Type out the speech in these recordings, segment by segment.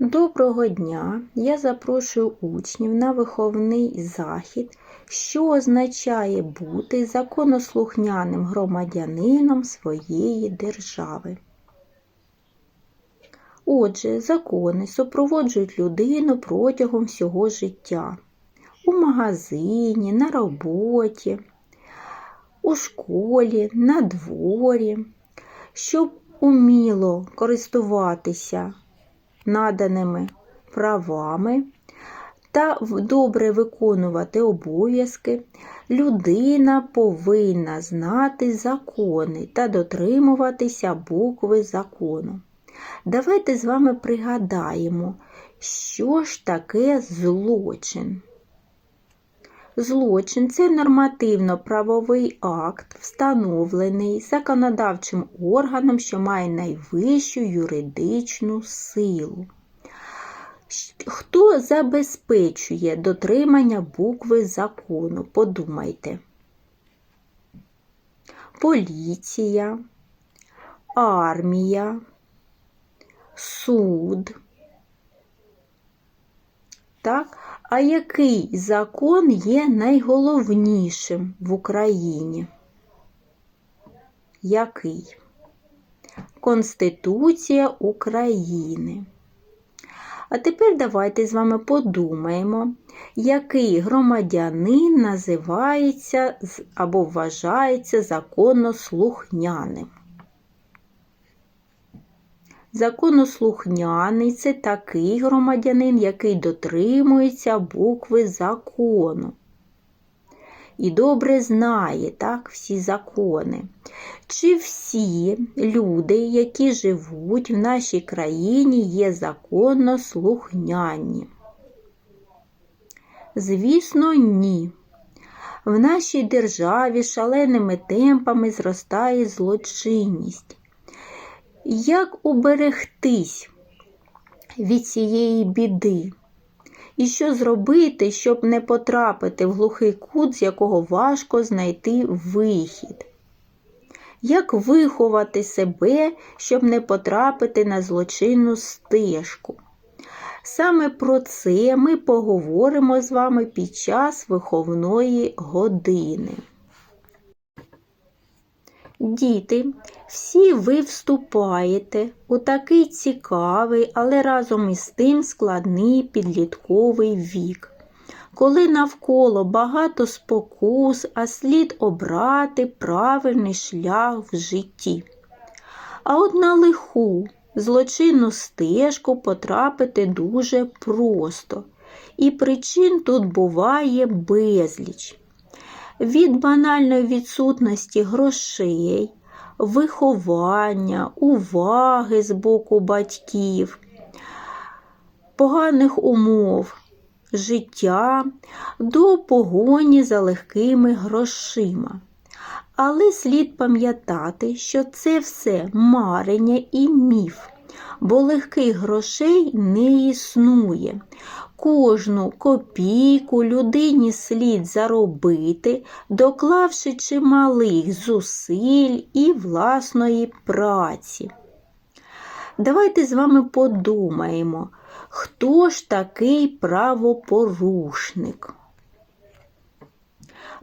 Доброго дня! Я запрошую учнів на виховний захід, що означає бути законослухняним громадянином своєї держави. Отже, закони супроводжують людину протягом всього життя у магазині, на роботі, у школі, на дворі, щоб уміло користуватися наданими правами та добре виконувати обов'язки, людина повинна знати закони та дотримуватися букви закону. Давайте з вами пригадаємо, що ж таке злочин. Злочин це нормативно-правовий акт, встановлений законодавчим органом, що має найвищу юридичну силу. Хто забезпечує дотримання букви закону? Подумайте. Поліція, армія, суд. Так? А який закон є найголовнішим в Україні? Який? Конституція України. А тепер давайте з вами подумаємо, який громадянин називається або вважається законослухняним. Законослухняний це такий громадянин, який дотримується букви закону. І добре знає так, всі закони. Чи всі люди, які живуть в нашій країні, є законослухняні? Звісно, ні. В нашій державі шаленими темпами зростає злочинність. Як уберегтись від цієї біди? І що зробити, щоб не потрапити в глухий кут, з якого важко знайти вихід? Як виховати себе, щоб не потрапити на злочинну стежку? Саме про це ми поговоримо з вами під час виховної години. Діти, всі ви вступаєте у такий цікавий, але разом із тим складний підлітковий вік, коли навколо багато спокус, а слід обрати правильний шлях в житті. А от на лиху злочинну стежку потрапити дуже просто, і причин тут буває безліч від банальної відсутності грошей, виховання, уваги з боку батьків, поганих умов життя до погоні за легкими грошима. Але слід пам'ятати, що це все марення і міф, бо легких грошей не існує. Кожну копійку людині слід заробити, доклавши чималих зусиль і власної праці. Давайте з вами подумаємо, хто ж такий правопорушник?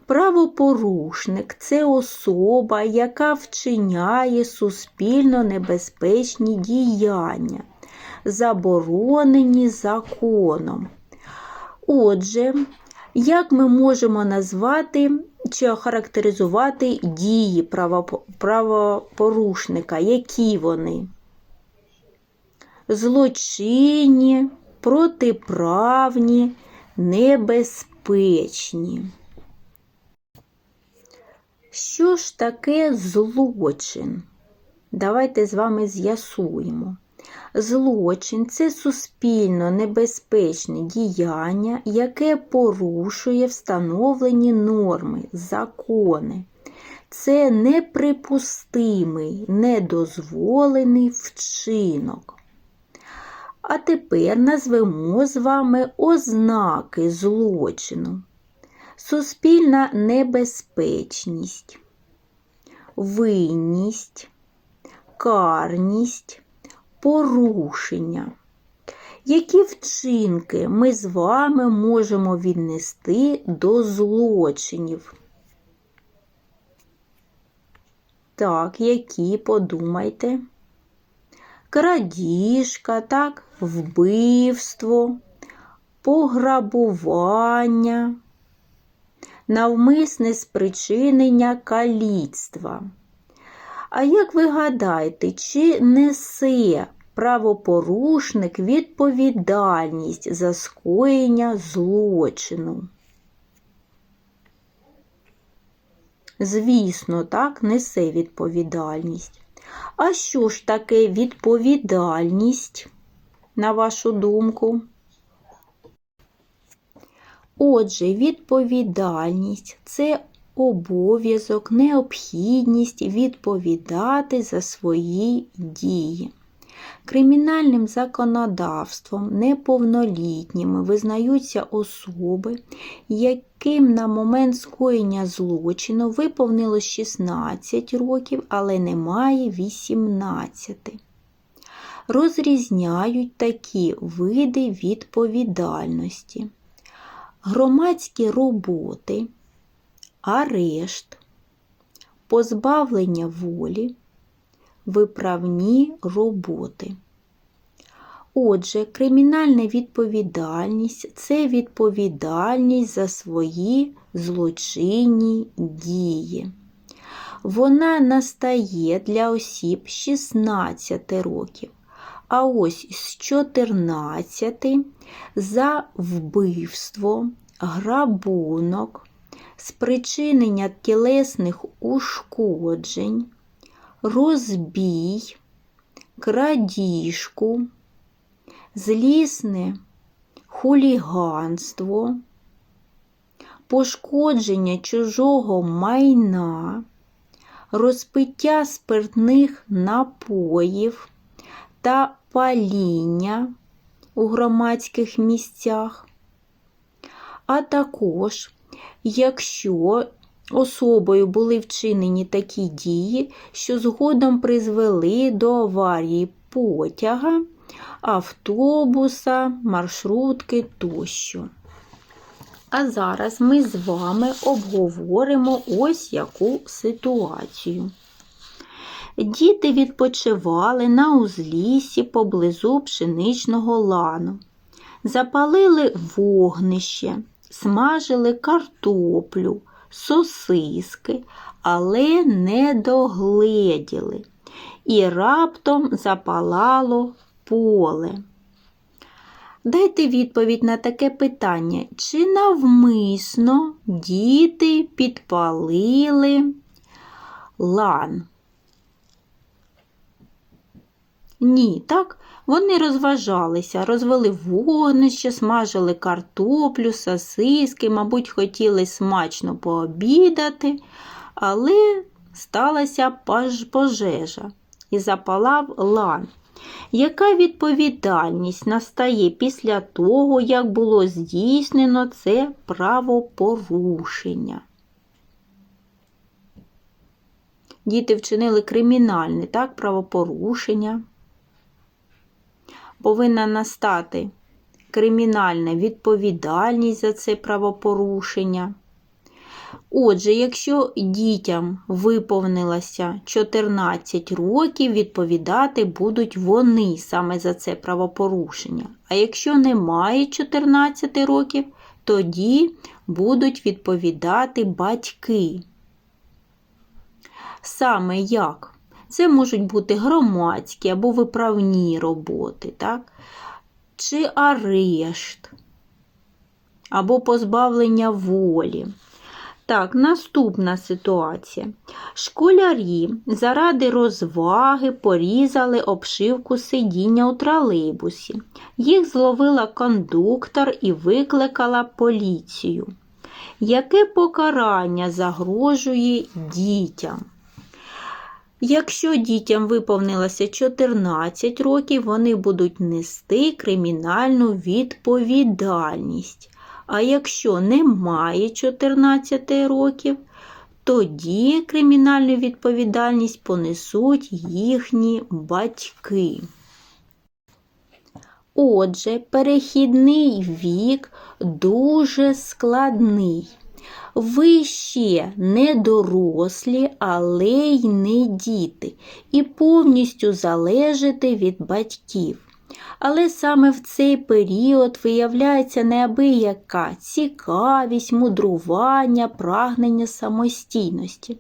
Правопорушник це особа, яка вчиняє суспільно небезпечні діяння, заборонені законом. Отже, як ми можемо назвати чи охарактеризувати дії правопорушника? Які вони? Злочинні, протиправні, небезпечні. Що ж таке злочин? Давайте з вами з'ясуємо. Злочин це суспільно небезпечне діяння, яке порушує встановлені норми, закони. Це неприпустимий, недозволений вчинок. А тепер назвемо з вами ознаки злочину. Суспільна небезпечність, винність, карність, порушення. Які вчинки ми з вами можемо віднести до злочинів? Так, які подумайте? Крадіжка, так, вбивство, пограбування, навмисне спричинення каліцтва. А як ви гадаєте, чи несе правопорушник відповідальність за скоєння злочину? Звісно, так, несе відповідальність. А що ж таке відповідальність, на вашу думку? Отже, відповідальність це обов'язок, необхідність відповідати за свої дії. Кримінальним законодавством неповнолітніми визнаються особи, яким на момент скоєння злочину виповнилось 16 років, але немає 18. Розрізняють такі види відповідальності: громадські роботи, арешт, позбавлення волі виправні роботи. Отже, кримінальна відповідальність це відповідальність за свої злочинні дії. Вона настає для осіб 16 років, а ось з 14 за вбивство, грабунок, спричинення тілесних ушкоджень розбій, крадіжку, злісне хуліганство, пошкодження чужого майна, розпиття спиртних напоїв та паління у громадських місцях, а також якщо особою були вчинені такі дії, що згодом призвели до аварії потяга, автобуса, маршрутки тощо. А зараз ми з вами обговоримо ось яку ситуацію. Діти відпочивали на узліссі поблизу пшеничного лану, запалили вогнище, смажили картоплю сосиски, але не догледіли, і раптом запалало поле. Дайте відповідь на таке питання, чи навмисно діти підпалили лан? Ні, так? Вони розважалися, розвели вогнище, смажили картоплю, сосиски, мабуть, хотіли смачно пообідати, але сталася пожежа і запалав лан. Яка відповідальність настає після того, як було здійснено це правопорушення? Діти вчинили кримінальне так, правопорушення повинна настати кримінальна відповідальність за це правопорушення. Отже, якщо дітям виповнилося 14 років, відповідати будуть вони саме за це правопорушення. А якщо немає 14 років, тоді будуть відповідати батьки. Саме як? Це можуть бути громадські або виправні роботи, так? чи арешт, або позбавлення волі. Так, наступна ситуація. Школярі заради розваги порізали обшивку сидіння у тролейбусі. Їх зловила кондуктор і викликала поліцію. Яке покарання загрожує дітям? Якщо дітям виповнилося 14 років, вони будуть нести кримінальну відповідальність. А якщо немає 14 років, тоді кримінальну відповідальність понесуть їхні батьки. Отже, перехідний вік дуже складний. Ви ще не дорослі, але й не діти, і повністю залежите від батьків. Але саме в цей період виявляється неабияка цікавість, мудрування, прагнення самостійності.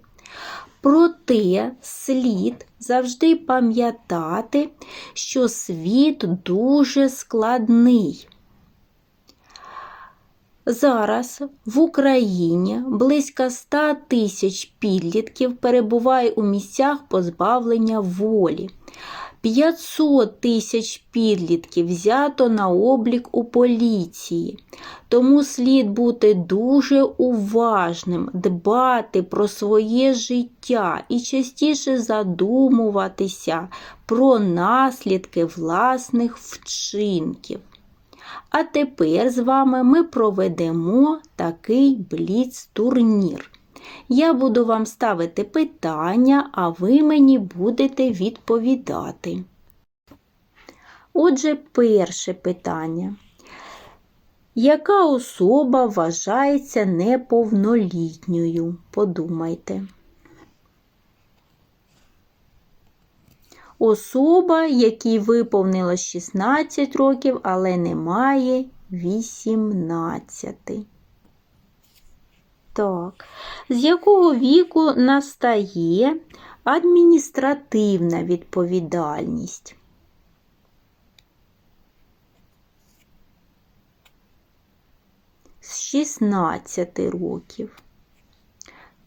Проте слід завжди пам'ятати, що світ дуже складний. Зараз в Україні близько 100 тисяч підлітків перебуває у місцях позбавлення волі. 500 тисяч підлітків взято на облік у поліції, тому слід бути дуже уважним, дбати про своє життя і частіше задумуватися про наслідки власних вчинків. А тепер з вами ми проведемо такий бліц-турнір. Я буду вам ставити питання, а ви мені будете відповідати. Отже, перше питання. Яка особа вважається неповнолітньою? Подумайте. Особа, якій виповнилось 16 років, але немає 18. Так, з якого віку настає адміністративна відповідальність? З 16 років.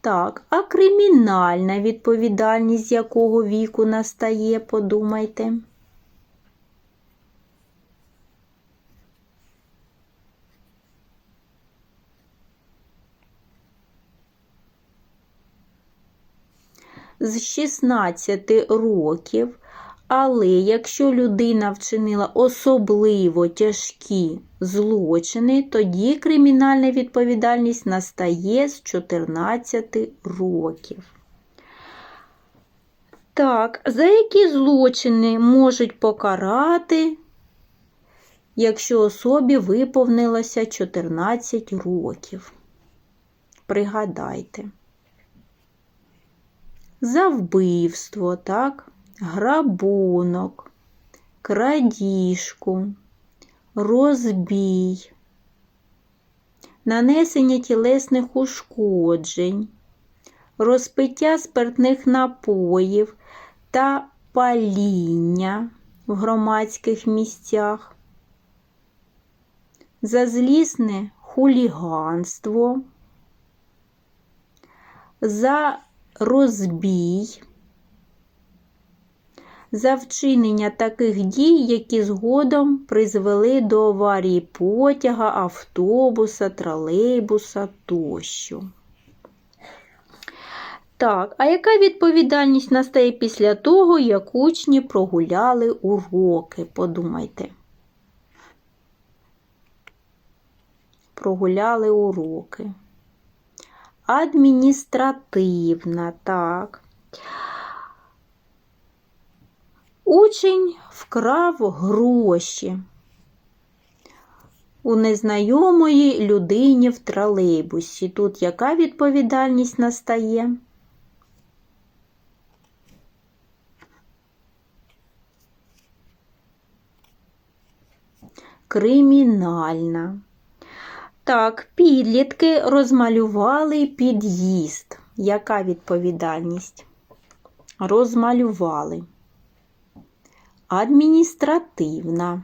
Так, а кримінальна відповідальність якого віку настає, подумайте. З 16 років, але якщо людина вчинила особливо тяжкі злочини, тоді кримінальна відповідальність настає з 14 років. Так, за які злочини можуть покарати, якщо особі виповнилося 14 років? Пригадайте. За вбивство, так? Грабунок, крадіжку, розбій, нанесення тілесних ушкоджень, розпиття спиртних напоїв та паління в громадських місцях, за злісне хуліганство, за розбій, за вчинення таких дій, які згодом призвели до аварії потяга, автобуса, тролейбуса тощо. Так, а яка відповідальність настає після того, як учні прогуляли уроки? Подумайте. Прогуляли уроки. Адміністративна, так. Учень вкрав гроші у незнайомої людині в тролейбусі. Тут яка відповідальність настає? Кримінальна. Так, підлітки розмалювали під'їзд. Яка відповідальність? Розмалювали. Адміністративна.